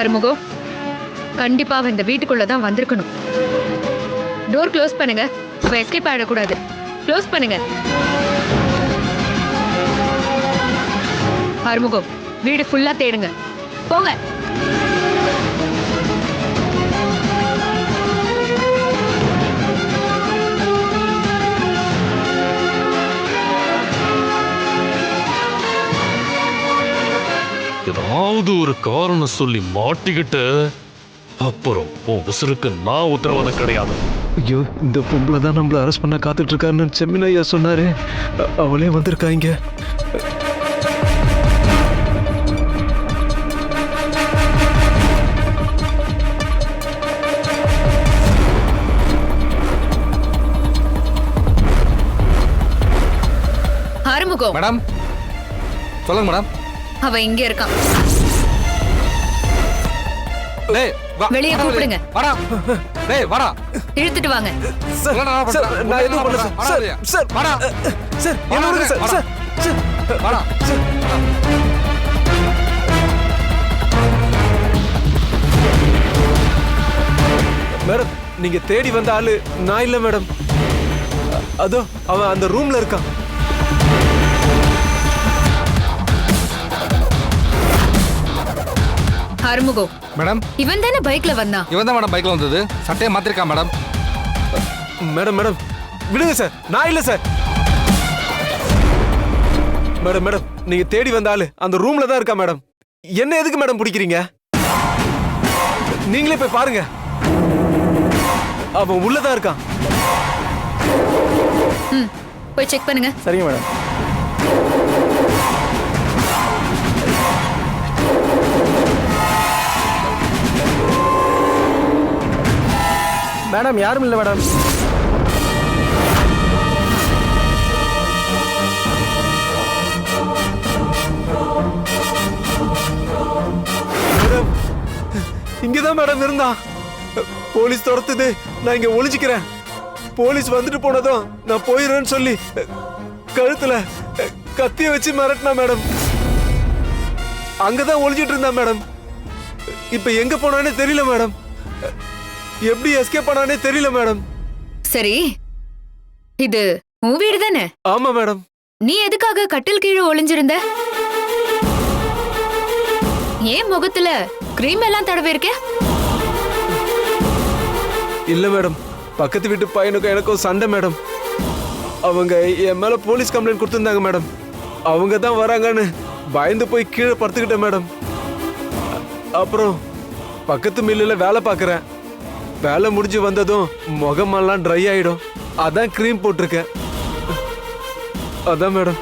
ஆறுமுகம் கண்டிப்பா அவன் இந்த வீட்டுக்குள்ளே தான் வந்திருக்கணும். டோர் க்ளோஸ் பண்ணுங்க. அவ எஸ்கேப் ஆகிடக்கூடாது க்ளோஸ் பண்ணுங்க. ஆறுமுகம் வீடு ஃபுல்லா தேடுங்க. போங்க. ஏதாவது ஒரு காரணம் சொல்லி மாட்டிக்கிட்டு அப்புறம் உன் உசுருக்கு நான் உத்தரவாதம் கிடையாது. ஐயோ இந்த பொம்பளை தான் நம்மள அரெஸ்ட் பண்ண காத்துட்டு இருக்காருன்னு செம்மின் ஐயா சொன்னாரு அவளே வந்திருக்கா இங்க ஆறுமுகம். மேடம். சொல்லுங்க மேடம். அவன் இங்க இருக்கான் வெளிய கூப்பிடுங்க. வாடா. டேய் வாடா. இழுத்துட்டு வாங்க. சார் நான் எதுவும் பண்ணல சார். சார் வாடா. சார் என்ன சார் வாடா. சார் வாடா. மேடம் நீங்க தேடி வந்த ஆளு நான் இல்ல மேடம். அதோ அவன் அந்த ரூம்ல இருக்கான். ஆறுமுகம் மேடம். இவன் தானே பைக்ல வந்தான் இவன் தான் மேடம் பைக்ல வந்தது. சட்டையை மாத்திருக்கான் மேடம்? Madam madam. விடுங்க சார். நான் இல்ல சார். Madam madam. நீங்க தேடி வந்த ஆளு அந்த ரூம்ல தான் இருக்கா மேடம்? என்ன எதுக்கு மேடம் பிடிக்கிறீங்க? நீங்களே போய் பாருங்க. அவன் உள்ளதான் இருக்கான். ம் போய் செக் பண்ணுங்க. சரிங்க மேடம். மேடம் யாரும் இல்லை மேடம். மேடம் இங்கதான் மேடம் இருந்தான் போலீஸ் துரத்துது நான் இங்க ஒளிஞ்சுக்கிறேன். போலீஸ் வந்துட்டு போனதும் நான் போயிடுறேன்னு சொல்லி கழுத்துல கத்திய வச்சு மிரட்டினா மேடம். அங்கதான் ஒளிஞ்சிட்டு இருந்தா மேடம். இப்ப எங்க போனானே தெரியல மேடம். எப்படி எஸ்கேப் பண்ணானே தெரியல மேடம் சரி. இது உன் வீடு தானே? ஆமா மேடம் நீ எதுக்காக கட்டில் கீழே ஒளிஞ்சிருந்த? ஏன் முகத்துல கிரீம் எல்லாம் தடவி இருக்க? இல்ல மேடம் பக்கத்து வீட்டு பையனுக்கும் எனக்கும் சண்டை மேடம் அவங்க என் மேல போலீஸ் கம்ப்ளைண்ட் கொடுத்துருந்தாங்க மேடம் அவங்க தான் வராங்கன்னு பயந்து போய் கீழே படுத்துக்கிட்டேன் மேடம் அப்புறம் பக்கத்து மில்லில் வேலை பார்க்குறேன். வேலை முடிஞ்சு வந்ததும் முகமெல்லாம் ட்ரை ஆயிடும். அதான் க்ரீம் போட்டிருக்கேன். அதான் மேடம்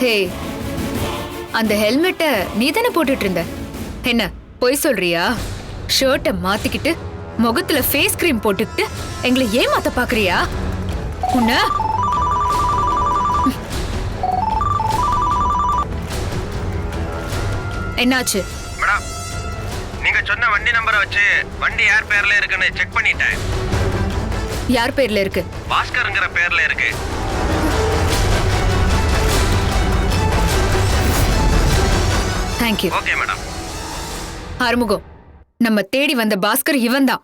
ஹே அந்த ஹெல்மெட்டை நீ தானே போட்டுட்டு இருந்த என்ன பொய் சொல்றியா? ஷர்ட்டை மாத்திக்கிட்டு முகத்துல ஃபேஸ் கிரீம் போட்டுக்கிட்டு எங்களை ஏமாத்த பாக்குறியா? உன்ன? என்னாச்சு? மேடம் நீங்க சொன்ன வண்டி நம்பரை வச்சு வண்டி யார் பேர்ல இருக்குன்னு செக் பண்ணிட்டேன். யார் பேர்ல இருக்கு? பாஸ்கர்ங்கிற பேர்ல இருக்கு. Thank you okay madam. ஆறுமுகம் நம்ம தேடி வந்த பாஸ்கர் இவன்தான்.